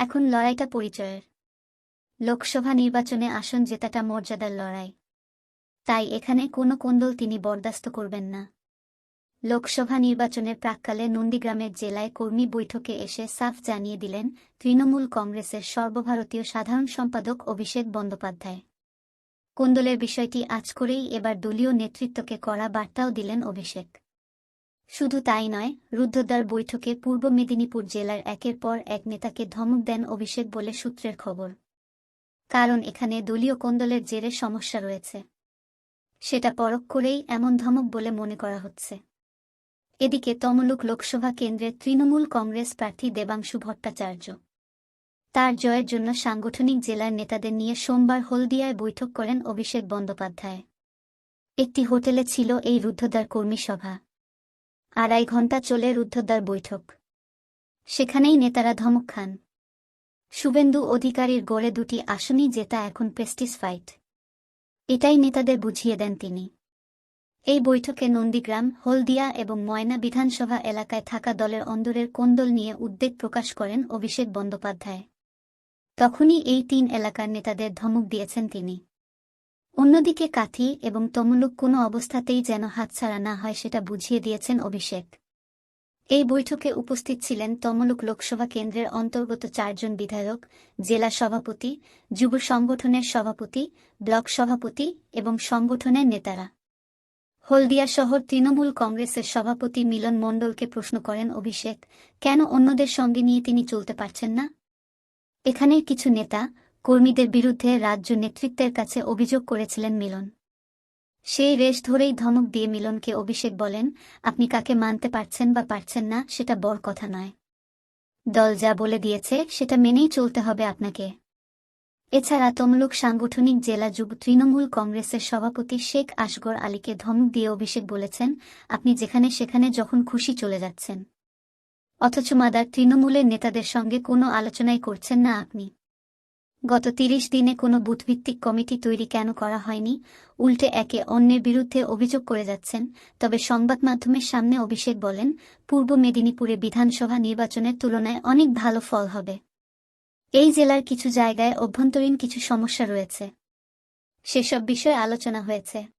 এখন লড়াইটা পরিচয়ের। লোকসভা নির্বাচনে আসন জেতাটা মর্যাদার লড়াই। তাই এখানে কোনো কোন্দল তিনি বরদাস্ত করবেন না। লোকসভা নির্বাচনের প্রাককালে নন্দীগ্রামের জেলায় কর্মী বৈঠকে এসে সাফ জানিয়ে দিলেন তৃণমূল কংগ্রেসের সর্বভারতীয় সাধারণ সম্পাদক অভিষেক বন্দ্যোপাধ্যায়। কোন্দলের বিষয়টি আজ করেই এবার দলীয় নেতৃত্বকে করা বার্তাও দিলেন অভিষেক। শুধু তাই নয়, রুদ্ধদ্বার বৈঠকে পূর্ব মেদিনীপুর জেলার একের পর এক নেতাকে ধমক দেন অভিষেক বলে সূত্রের খবর। কারণ এখানে দলীয় কোন্দলের জেরে সমস্যা রয়েছে। সেটা পরখ করেই এমন ধমক বলে মনে করা হচ্ছে। এদিকে তমলুক লোকসভা কেন্দ্রের তৃণমূল কংগ্রেস প্রার্থী দেবাংশু ভট্টাচার্য তার জয়ের জন্য সাংগঠনিক জেলার নেতাদের নিয়ে সোমবার হলদিয়ায় বৈঠক করেন অভিষেক বন্দ্যোপাধ্যায়। একটি হোটেলে ছিল এই রুদ্ধদ্বার কর্মী সভা। আড়াই ঘণ্টা চলে রুদ্ধদ্বার বৈঠক। সেখানেই নেতারা ধমক খান। শুভেন্দু অধিকারীর গড়ে দুটি আসনই জেতা এখন প্রেস্টিস ফাইট। এটাই নেতাদের বুঝিয়ে দেন তিনি। এই বৈঠকে নন্দীগ্রাম, হলদিয়া এবং ময়না বিধানসভা এলাকায় থাকা দলের অন্দরের কোন্দল নিয়ে উদ্বেগ প্রকাশ করেন অভিষেক বন্দ্যোপাধ্যায়। তখনই এই তিন এলাকার নেতাদের ধমক দিয়েছেন তিনি। অন্যদিকে কাথি এবং তমলুক কোনো অবস্থাতেই যেন হাতছাড়া না হয় সেটা বুঝিয়ে দিয়েছেন অভিষেক। এই বৈঠকে উপস্থিত ছিলেন তমলুক লোকসভা কেন্দ্রের অন্তর্গত চারজন বিধায়ক, জেলা সভাপতি, যুব সংগঠনের সভাপতি, ব্লক সভাপতি এবং সংগঠনের নেতারা। হলদিয়া শহর তৃণমূল কংগ্রেসের সভাপতি মিলন মণ্ডলকে প্রশ্ন করেন অভিষেক, কেন অন্যদের সঙ্গে নিয়ে তিনি চলতে পারছেন না? এখানের কিছু নেতা কর্মীদের বিরুদ্ধে রাজ্য নেতৃত্বের কাছে অভিযোগ করেছিলেন মিলন। সেই রেশ ধরেই ধমক দিয়ে মিলনকে অভিষেক বলেন, আপনি কাকে মানতে পারছেন বা পারছেন না, সেটা বড় কথা নয়। দল যা বলে দিয়েছে, সেটা মেনেই চলতে হবে আপনাকে। এছাড়া তমলুক সাংগঠনিক জেলা যুব তৃণমূল কংগ্রেসের সভাপতি শেখ আসগর আলীকে ধমক দিয়ে অভিষেক বলেছেন, আপনি যেখানে সেখানে যখন খুশি চলে যাচ্ছেন। অথচ মাদার তৃণমূলের নেতাদের সঙ্গে কোনো আলোচনাই করছেন না আপনি। গত তিরিশ দিনে কোনো বুথভিত্তিক কমিটি তৈরি কেন করা হয়নি? উল্টে একে অন্যের বিরুদ্ধে অভিযোগ করে যাচ্ছেন। তবে সংবাদ মাধ্যমের সামনে অভিষেক বলেন, পূর্ব মেদিনীপুরে বিধানসভা নির্বাচনের তুলনায় অনেক ভালো ফল হবে। এই জেলার কিছু জায়গায় অভ্যন্তরীণ কিছু সমস্যা রয়েছে। সেসব বিষয়ে আলোচনা হয়েছে।